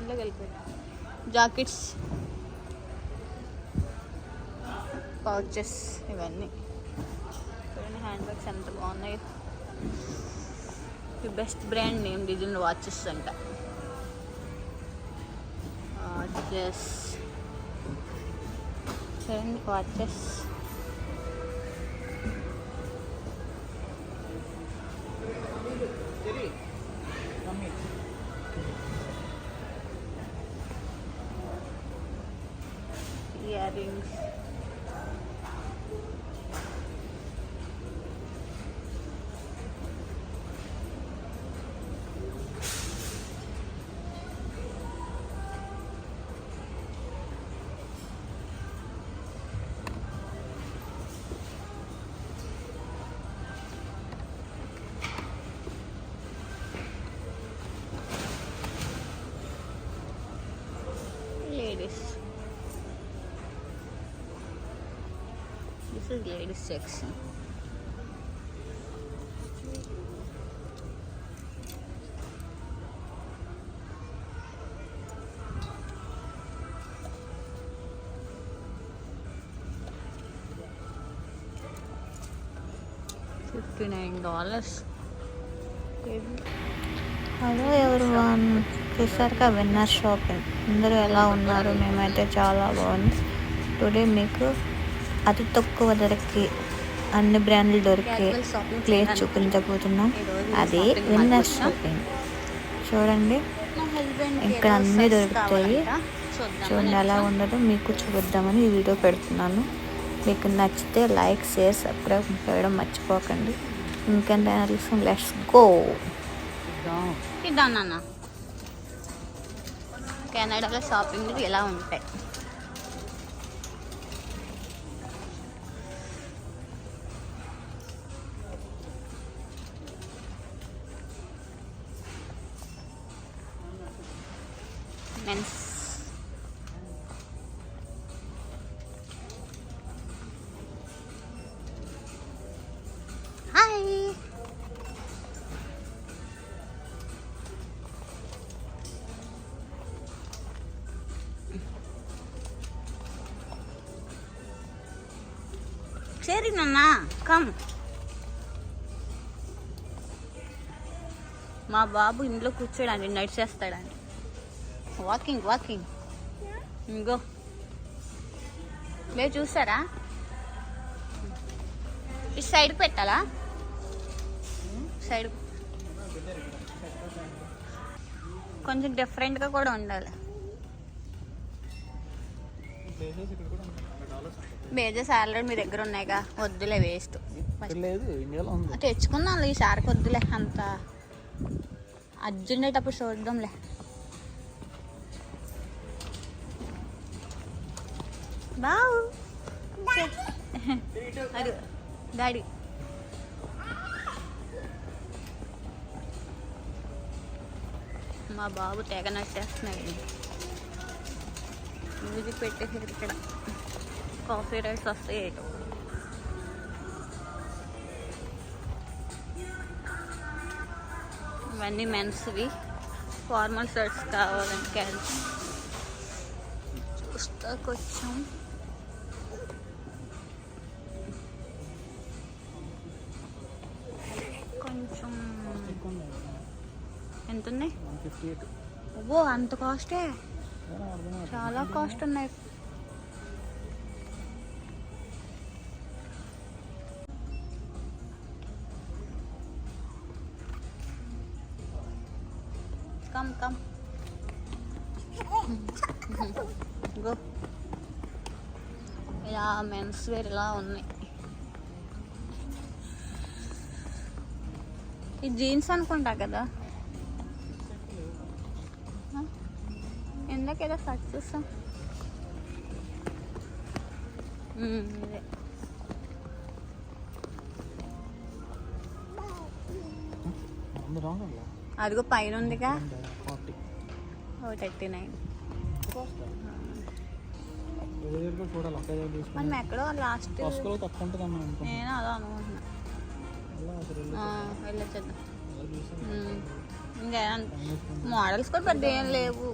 దాంట్లోకి వెళ్ళిపోయి jackets pouches ఇవన్నీ. చూడండి హ్యాండ్ బ్యాగ్స్ ఎంత బాగున్నాయి. ఈ best brand name design watches అంట. వాచెస్ చూడండి watches earrings. This is ladies section fifty nine dollars. Hello everyone చూసారుగా విన్నర్ షాపింగ్ అందరూ ఎలా ఉన్నారు? మేమైతే చాలా బాగుంది టుడే మీకు అతి తక్కువ ధరకి అన్ని బ్రాండ్లు దొరికే ప్లేస్ చూపించబోతున్నాం. అదే విన్నర్ షాపింగ్ చూడండి. ఇక్కడ అన్నీ దొరుకుతాయి. చూడండి ఎలా ఉండదో మీకు చూపిద్దామని ఈ వీడియో పెడుతున్నాను. మీకు నచ్చితే లైక్ షేర్ సబ్స్క్రైబ్ చేయడం మర్చిపోకండి. ఇంకెంతైనా లెట్స్ గో కెనడాలో షాపింగ్ ఎలా ఉంటాయి? మెన్స్ హాయ్ సరే నాన్న కమ్ మా బాబు ఇంట్లో కూర్చోడానికి నడిచేస్తాడని వాకింగ్ వాకింగ్ ఇంకో మీరు చూసారా ఈ సైడ్ పెట్టాలా? సైడ్ కొంచెం డిఫరెంట్గా కూడా ఉండాలి. బేజెస్ ఆల్రెడీ మీ దగ్గర ఉన్నాయిగా వద్దులే వేస్ట్ లేదు ఇండియాలో ఉంది. తెచ్చుకున్నాను ఈసారికి వద్దులే అంత. అర్జెంట్ అయ్యేటప్పుడు చూద్దాంలే. బావు అడు డాడీ. మా బాబు తెగ నచ్చేస్తున్నాయి మ్యూజిక్ పెట్టేసి ఇక్కడ. కాఫీ రైట్స్ వస్తాయి. ఏటో ఇవన్నీ మెన్స్వి ఫార్మల్ షర్ట్స్ కావాలంటే. క్యారీ చూస్తా కొంచెం. ఎంత ఉన్నాయి ఓ అంత కాస్టే చాలా కాస్ట్ ఉన్నాయి. కమ్ కమ్ గో ఇలా మెన్స్ వేర్ ఇలా ఉన్నాయి. ఈ జీన్స్ అనుకుంటా కదా? కట్ చూస్తాం ఇదే అదిగో పైన ఉందిగా ఓ థర్టీ నైన్. మనం ఎక్కడో లాస్ట్ నేను అలా అనుకుంటున్నా. వెళ్ళొచ్చేద్దాం. ఇంకా మోడల్స్ కూడా పెద్ద ఏం లేవు.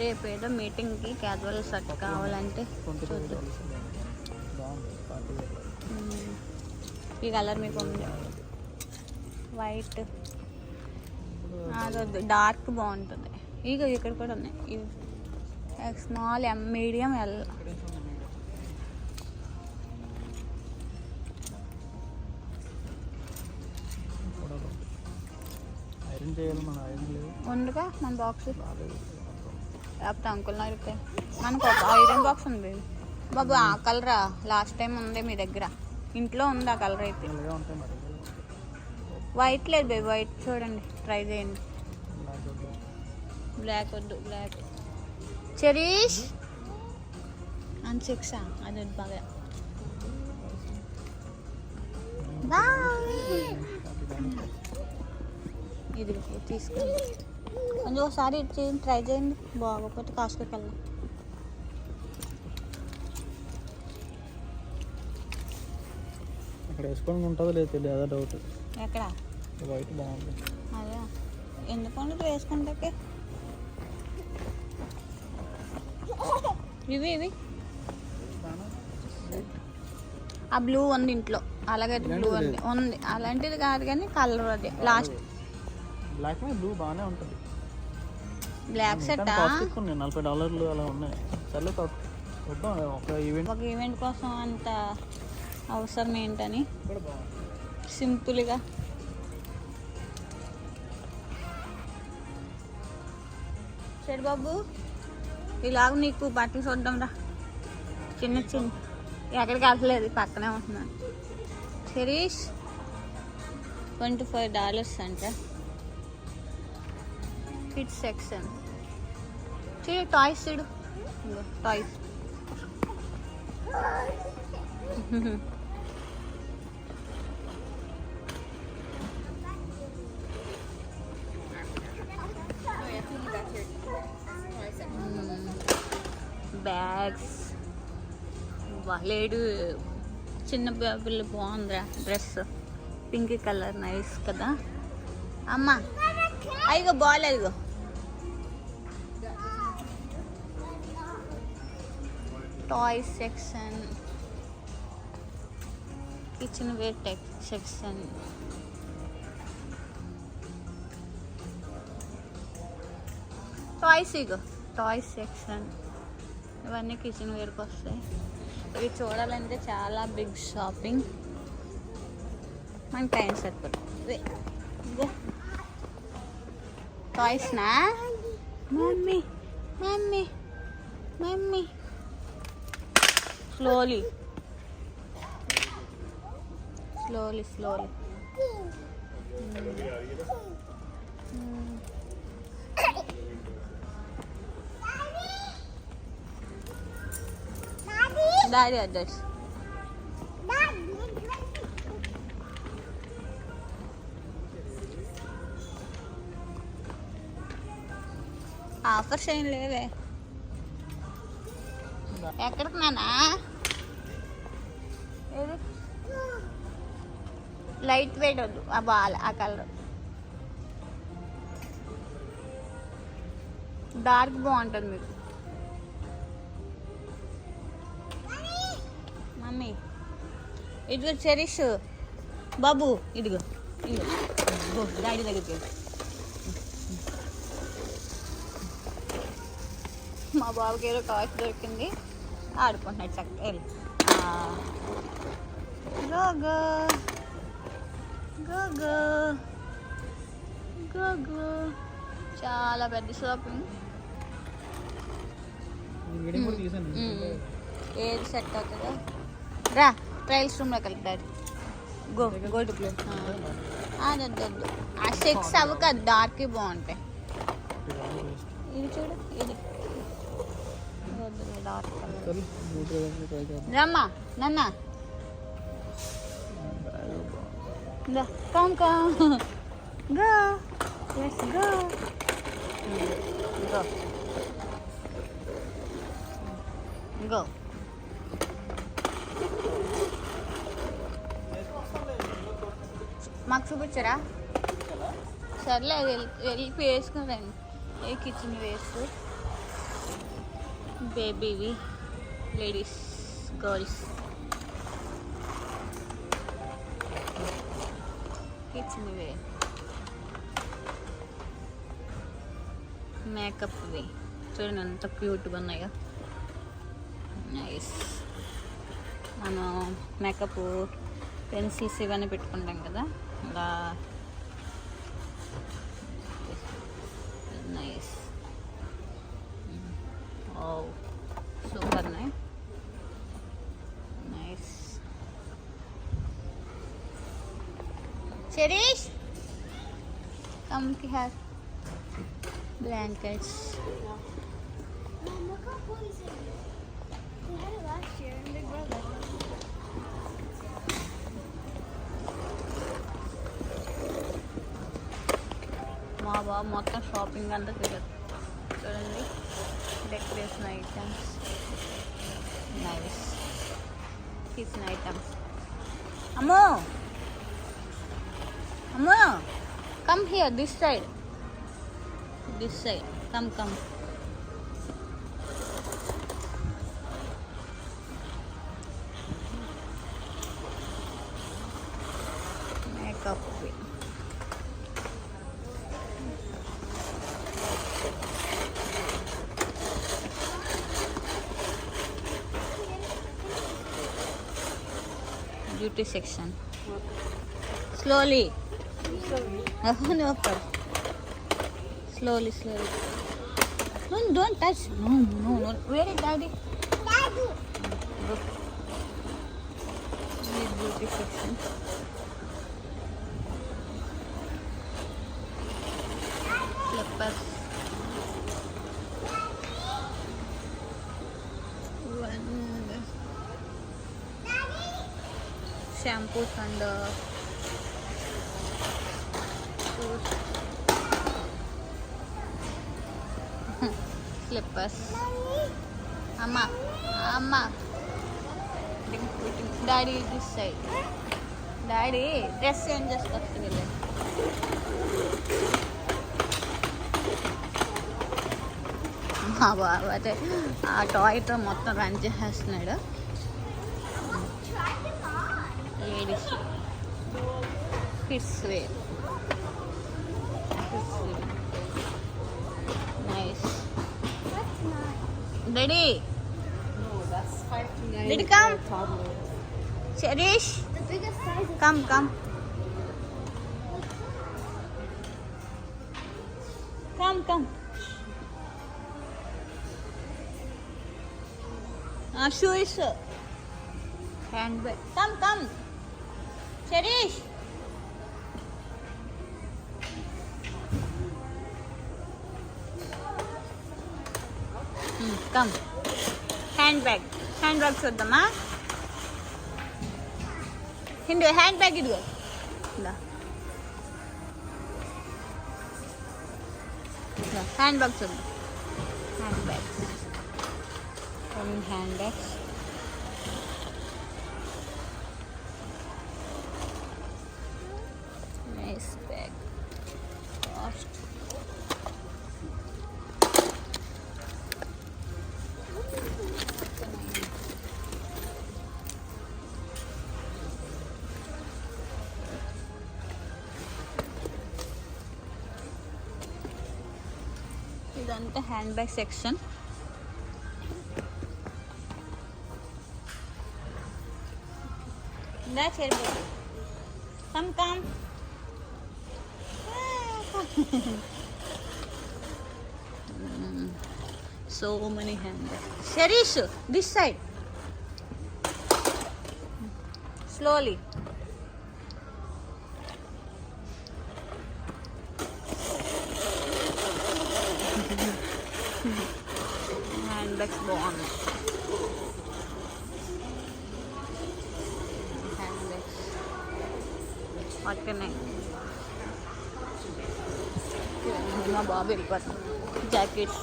రేపు ఏదో మీటింగ్కి క్యాజువల్ షర్ట్ కావాలంటే. ఈ కలర్ మీకు ఉంది. వైట్. అదొద్దు డార్క్ బాగుంటుంది. ఇక ఇక్కడ కూడా ఉన్నాయి. స్మాల్ ఎం మీడియం ఎల్ మన బాక్స్ రాలేదు లేకపోతే అంకుల్ నడితే మనకు ఒక ఐరన్ బాక్స్ ఉంది. బాబు ఆ కలరా లాస్ట్ టైం ఉంది మీ దగ్గర. ఇంట్లో ఉంది ఆ కలర్ అయితే. వైట్ లేదు బేబీ వైట్ చూడండి. ట్రై చేయండి. బ్లాక్ వద్దు. బ్లాక్ చెరీష్ అని సిక్సా అది వద్దు బాగా. ఇది తీసుకోండి కొంచెం ఒకసారి ఇటు చేయండి ట్రై చేయండి. బాగోకపోతే కాస్ట్కి వెళ్దాం అక్కడ వేసుకొని ఉంటుందో లేదు తెలియదు అదే డౌట్ ఎక్కడ? వైట్ బాగుంది. అదే. ఎందుకంటే వేసుకుంటాకే? ఇవి ఇవి. ఆ బ్లూ ఉంది ఇంట్లో. అలాగే బ్లూ ఉంది. ఉంది. అలాంటిది కాదు కానీ కలర్ అది. లాస్ట్ బ్లాక్ మీద బ్లూ బాగానే ఉంటుంది. బ్లాక్ సెట్ ఉన్నాయి నలభై డాలర్లు అలా ఉన్నాయి. సర్లే ఒక ఈవెంట్ ఒక ఈవెంట్ కోసం అంత అవసరం ఏంటని? సింపుల్గా సరే బాబు ఇలాగ నీకు బట్టలు చూద్దాం రా. చిన్న చిన్న ఎక్కడికి వెళ్ళలేదు పక్కనే ఉంటున్నాను. శరీష్ ట్వంటీ ఫైవ్ డాలర్స్ అంట. కిడ్స్ సెక్షన్ చూడు టాయ్స్ చూడు టాయ్స్ బ్యాగ్స్ లేడు చిన్న పిల్ల బాగుందిరా డ్రెస్ పింక్ కలర్ నైస్ కదా అమ్మ అయ్యో ball toys section kitchen wear tech section toys ఇగో టాయ్స్ సెక్షన్ ఇవన్నీ కిచెన్ వేర్కి వస్తాయి. ఇవి చూడాలంటే చాలా బిగ్ షాపింగ్ మనకి టైం సరిపోతుంది టాయ్స్నా mummy mummy mummy slowly slowly slowly daddy address offer ഷൈൻ ലേവേ ఎక్కడికి నానా లైట్ వెయిట్ వద్దు ఆ బాల్ ఆ కలర్. డార్క్ బాగుంటుంది మీకు. మమ్మీ ఇదిగో చెరీష్. బాబు ఇదిగో ఇదిగో. డాడీ దగ్గరికి మా బాబుకి ఏదో కాస్ట్ దొరికింది. ఆడుకుంటున్నాడు చక్కగా వెళ్ళి go go go go go go చాలా పెద్ద షాపింగ్. ఏది సెట్ అవుతుందో. రా ట్రయల్స్ రూమ్లోకి వెళ్ళి daddy. Go go to play అదొద్దు ఆ సెక్స్ అవి కదా డార్క్ బాగుంటాయి. ఇది చూడు ఇది. రమ్మా నన్న. దా come come. Go let's go. Go. Go. మాకు చూపించరా? సర్లే వెళ్ళి వెళ్ళి వేసుకున్నాను ఏ కిచెన్ వేస్ట్? బేబీవి లేడీస్ గర్ల్స్. కిచెన్ వే చూడండి ఎంత క్యూట్గా ఉన్నాయో. నైస్ మనం మేకప్ పెన్సిల్స్ ఇవన్నీ పెట్టుకుంటాం కదా. అలా year in Big Brother. మా బాబు మొత్తం షాపింగ్ అంతా తిరగదు చూడండి. Decoration items nice kitchen items అమ్మో! Come on, come here, this side. This side. Come, come. Makeup. Beauty section. Slowly. Oh, no problem. Slowly, slowly. No, don't touch. No, no, no. Where is daddy? Daddy! Look. This is beauty section. Slippers. One. shampoos and uh, slippers. Amma, Amma. Daddy this side. Daddy, dress and just వస్తుంది మా బాబు అయితే ఆ టాయ్తో మొత్తం run చేసేస్తున్నాడు Try them on. Ladies kids wear Ready? No, that's five to nine. Ready, come. Cherish. The biggest size. Come, come. Come, come. Ashu is handbag. Come, come. Cherish. Come handbag handbag చూద్దామా హిందూ handbag ఇదిగో ఇందా handbags ఉంది handbags handbags nice bag cost ఇదంతా handbag section ఇందా చేరిపోయి come come so many handbag Cherish this side slowly handbags బాగున్నాయి handbags పక్కనే మా బాబు వెళ్ళిపోతాం jackets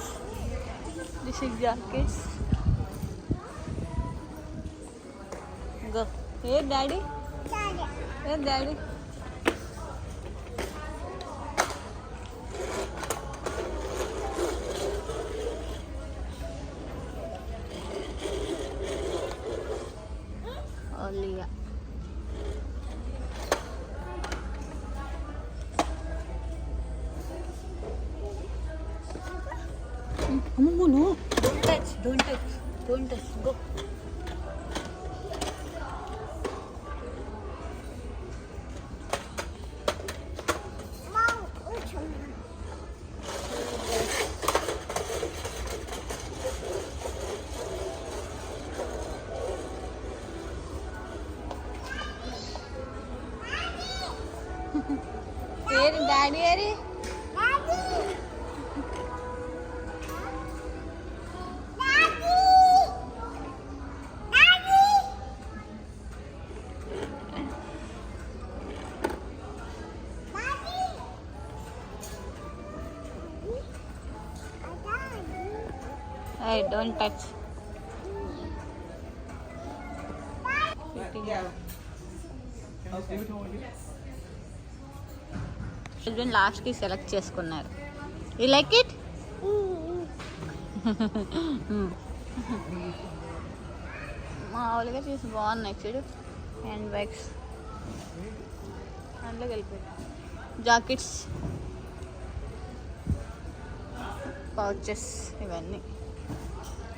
this is jackets go A daddy A daddy liya. Anong gulo? Don't touch, don't touch, don't touch, go. Daddy. Daddy, Daddy. I don't touch. Children లాస్ట్కి select చేసుకున్నారు. You like it మామూలుగా చూసి బాగున్నాయి చూడు. హ్యాండ్ బ్యాగ్స్ అందులో వెళ్ళిపోయి jackets pouches ఇవన్నీ.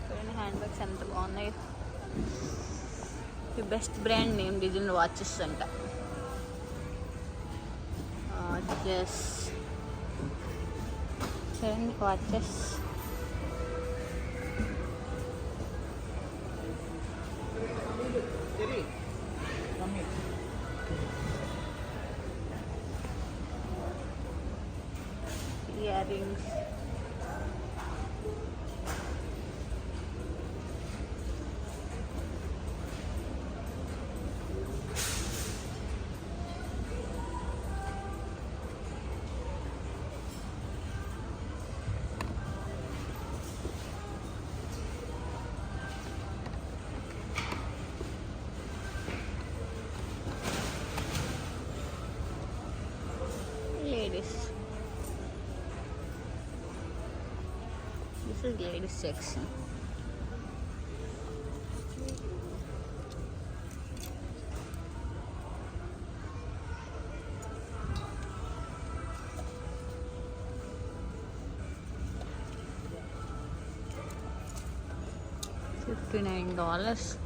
చూడండి హ్యాండ్ బ్యాగ్స్ ఎంత బాగున్నాయి. ఈ best brand name design watches అంట. వాచెస్ చూడండి watches here This is really sexy. $59.